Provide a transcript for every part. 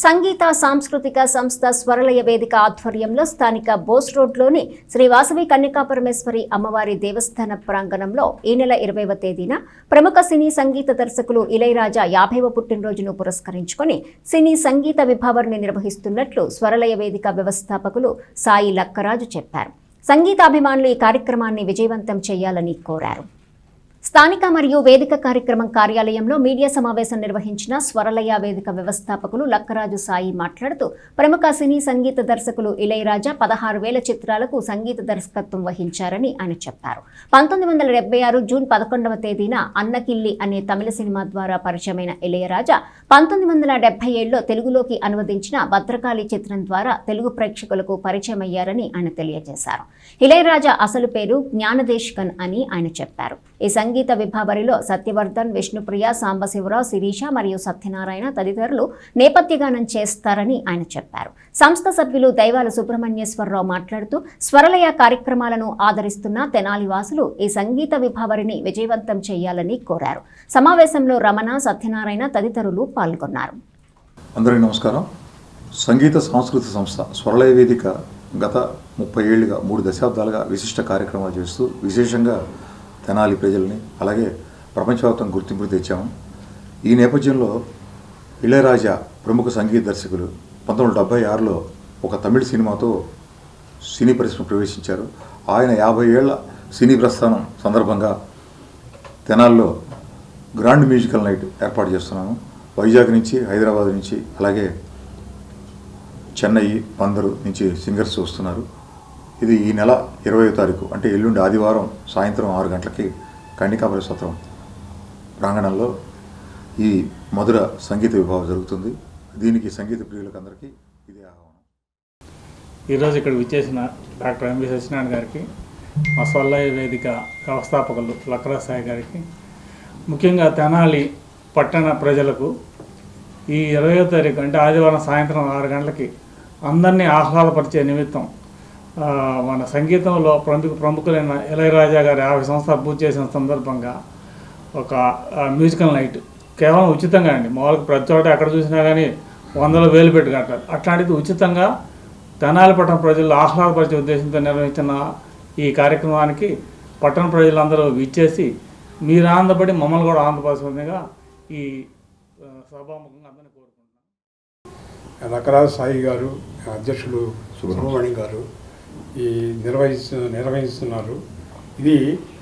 సంగీత సాంస్కృతిక సంస్థ స్వరలయ వేదిక ఆధ్వర్యంలో స్థానిక బోస్ రోడ్లోని శ్రీ వాసవి కన్యకాపరమేశ్వరి అమ్మవారి దేవస్థాన ప్రాంగణంలో ఈ నెల ఇరవైవ తేదీన ప్రముఖ సినీ సంగీత దర్శకులు ఇళయరాజా యాభైవ పుట్టినరోజును పురస్కరించుకొని సినీ సంగీత విభావరిని నిర్వహిస్తున్నట్లు స్వరలయ వేదిక వ్యవస్థాపకులు సాయి లక్కరాజు చెప్పారు. సంగీతాభిమానులు ఈ కార్యక్రమాన్ని విజయవంతం చేయాలని కోరారు. స్థానిక మరియు వేదిక కార్యక్రమం కార్యాలయంలో మీడియా సమావేశం నిర్వహించిన స్వరలయ వేదిక వ్యవస్థాపకులు లక్కరాజు సాయి మాట్లాడుతూ ప్రముఖ సినీ సంగీత దర్శకులు ఇళయరాజా పదహారు వేల చిత్రాలకు సంగీత దర్శకత్వం వహించారని ఆయన చెప్పారు. పంతొమ్మిది వందల డెబ్బై ఆరు జూన్ పదకొండవ తేదీన అన్నకిల్లి అనే తమిళ సినిమా ద్వారా పరిచయమైన ఇళయరాజా పంతొమ్మిది వందల డెబ్బై ఏడులో తెలుగులోకి అనువదించిన భద్రకాళి చిత్రం ద్వారా తెలుగు ప్రేక్షకులకు పరిచయమయ్యారని ఆయన తెలియజేశారు. ఇళయరాజా అసలు పేరు జ్ఞానదేశ్కన్ అని ఆయన చెప్పారు. ఈ సంగీత విభావరిలో సత్యవర్ధన్ విష్ణుప్రియ సాంబశివరావు శిరీష మరియు సత్యనారాయణ తదితరులు నేపథ్యగానం చేస్తారని ఆయన చెప్పారు. సంస్థ సభ్యులు దైవాల సుబ్రహ్మణ్యేశ్వరరావు మాట్లాడుతూ స్వరలయ కార్యక్రమాలను ఆదరిస్తున్న తెనాలి వాసులు ఈ సంగీత విభావరిని విజయవంతం చేయాలని కోరారు. సమావేశంలో రమణ సత్యనారాయణ తదితరులు పాల్గొన్నారు. అందరికీ నమస్కారం. సంగీత సాంస్కృతిక సంస్థ స్వరలయ వేదిక గత ముప్పై ఏళ్ళుగా మూడు దశాబ్దాలుగా విశిష్ట కార్యక్రమాలు చేస్తూ విశేషంగా తెనాలి ప్రజల్ని అలాగే ప్రపంచవ్యాప్తంగా గుర్తింపు తెచ్చాము. ఈ నేపథ్యంలో ఇళయరాజా ప్రముఖ సంగీత దర్శకులు పంతొమ్మిది డెబ్బై ఆరులో ఒక తమిళ సినిమాతో సినీ పరిశ్రమ ప్రవేశించారు. ఆయన యాభై ఏళ్ళ సినీ ప్రస్థానం సందర్భంగా తెనాల్లో గ్రాండ్ మ్యూజికల్ నైట్ ఏర్పాటు చేస్తున్నాము. వైజాగ్ నుంచి హైదరాబాద్ నుంచి అలాగే చెన్నై బందరు నుంచి సింగర్స్ వస్తున్నారు. ఇది ఈ నెల ఇరవై తారీఖు అంటే ఎల్లుండి ఆదివారం సాయంత్రం ఆరు గంటలకి కన్నికాపుర సత్రం ప్రాంగణంలో ఈ మధుర సంగీత విభావం జరుగుతుంది. దీనికి సంగీత ప్రియులకు అందరికీ ఇదే ఆహ్వానం. ఈరోజు ఇక్కడ విచ్చేసిన డాక్టర్ ఎంవి సత్యనారాయణ గారికి మా వేదిక వ్యవస్థాపకులు లక్రాసాయి గారికి ముఖ్యంగా తెనాలి పట్టణ ప్రజలకు ఈ ఇరవయో తారీఖు అంటే ఆదివారం సాయంత్రం ఆరు గంటలకి అందరినీ ఆహ్లాదపరిచే నిమిత్తం మన సంగీతంలో ప్రముఖ ప్రముఖులైన ఇళయరాజా గారి యాభై సంవత్సరాలు పూర్తి చేసిన సందర్భంగా ఒక మ్యూజికల్ నైట్ కేవలం ఉచితంగా అండి. మామూలుగా ప్రతి చోట ఎక్కడ చూసినా కానీ వందల వేలు పెట్టి అట్లాంటిది ఉచితంగా తెనాలి పట్టణ ప్రజలు ఆహ్లాదపరిచే ఉద్దేశంతో నిర్వహించిన ఈ కార్యక్రమానికి పట్టణ ప్రజలందరూ విచ్చేసి మీరు ఆనందపడి మమ్మల్ని కూడా ఆనందపరిచిందిగా ఈ సభాముఖంగా అందరినీ కోరుకుంటున్నాను రకరాజ సాయి గారు అధ్యక్షులు సుబ్రహ్మణ్యం గారు ఈ నిర్వహిస్తు నిర్వహిస్తున్నారు. ఇది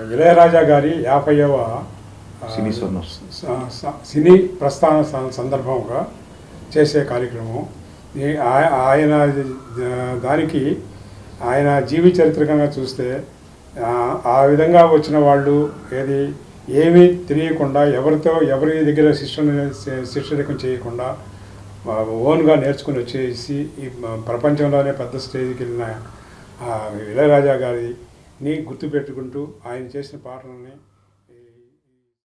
ఇళయరాజా గారి యాభైవ సినీ సినీ ప్రస్థాన సందర్భంగా చేసే కార్యక్రమం. ఆయన దానికి ఆయన జీవి చరిత్రకంగా చూస్తే ఆ, విధంగా వచ్చిన వాళ్ళు ఏది ఏమీ తెలియకుండా ఎవరితో ఎవరి దగ్గర శిష్యుని శిష్యరికం చేయకుండా ఓన్గా నేర్చుకుని వచ్చేసి ఈ ప్రపంచంలోనే పెద్ద స్టేజ్కి వెళ్ళిన ఇళయరాజా గారిని గుర్తుపెట్టుకుంటూ ఆయన చేసిన పాటలని